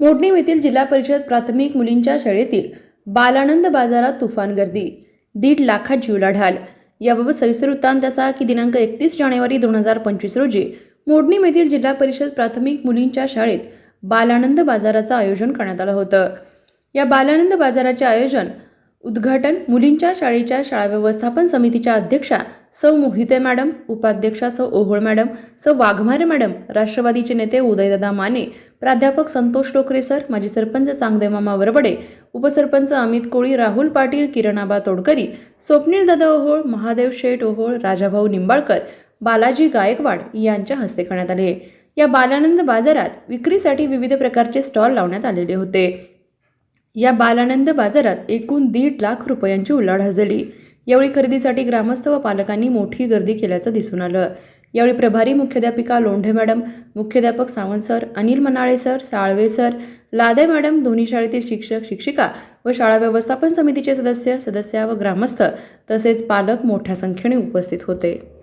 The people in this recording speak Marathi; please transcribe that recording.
मोडणीम येथील जिल्हा परिषद प्राथमिक मुलींच्या शाळेतील बालानंद बाजारात तुफान गर्दी. दीड लाखात जीवलाढाल याबाबत सविस्तर वृत्तांत असा की दिनांक एकतीस जानेवारी दोन हजार पंचवीस रोजी मोडणीम येथील जिल्हा परिषद प्राथमिक मुलींच्या शाळेत बालानंद बाजाराचं आयोजन करण्यात आलं होतं. या बालानंद बाजाराचे आयोजन उद्घाटन मुलींच्या शाळेच्या शाळा व्यवस्थापन समितीच्या अध्यक्षा सौ मोहिते मॅडम उपाध्यक्षा सौ ओहोळ मॅडम सौ वाघमारे मॅडम राष्ट्रवादीचे नेते उदयदादा माने प्राध्यापक संतोष टोकरे सर माजी सरपंच चांगदेमामा वरबडे उपसरपंच अमित कोळी राहुल पाटील किरणाबा तोडकरी स्वप्नील दादा ओहोळ महादेव शेठ ओहोळ राजाभाऊ निंबाळकर बालाजी गायकवाड यांच्या हस्ते करण्यात आले. या बालानंद बाजारात विक्रीसाठी विविध प्रकारचे स्टॉल लावण्यात आलेले होते. या बालानंद बाजारात एकूण दीड लाख रुपयांची उलाढाल झाली. यावेळी खरेदीसाठी ग्रामस्थ व पालकांनी मोठी गर्दी केल्याचं दिसून आलं. यावेळी प्रभारी मुख्याध्यापिका लोंढे मॅडम मुख्याध्यापक Sawant sir Anil Manale sir Salve sir Lade madam दोन्ही शाळेतील शिक्षक शिक्षिका व शाळा व्यवस्थापन समितीचे सदस्य सदस्या व ग्रामस्थ तसेच पालक मोठ्या संख्येने उपस्थित होते.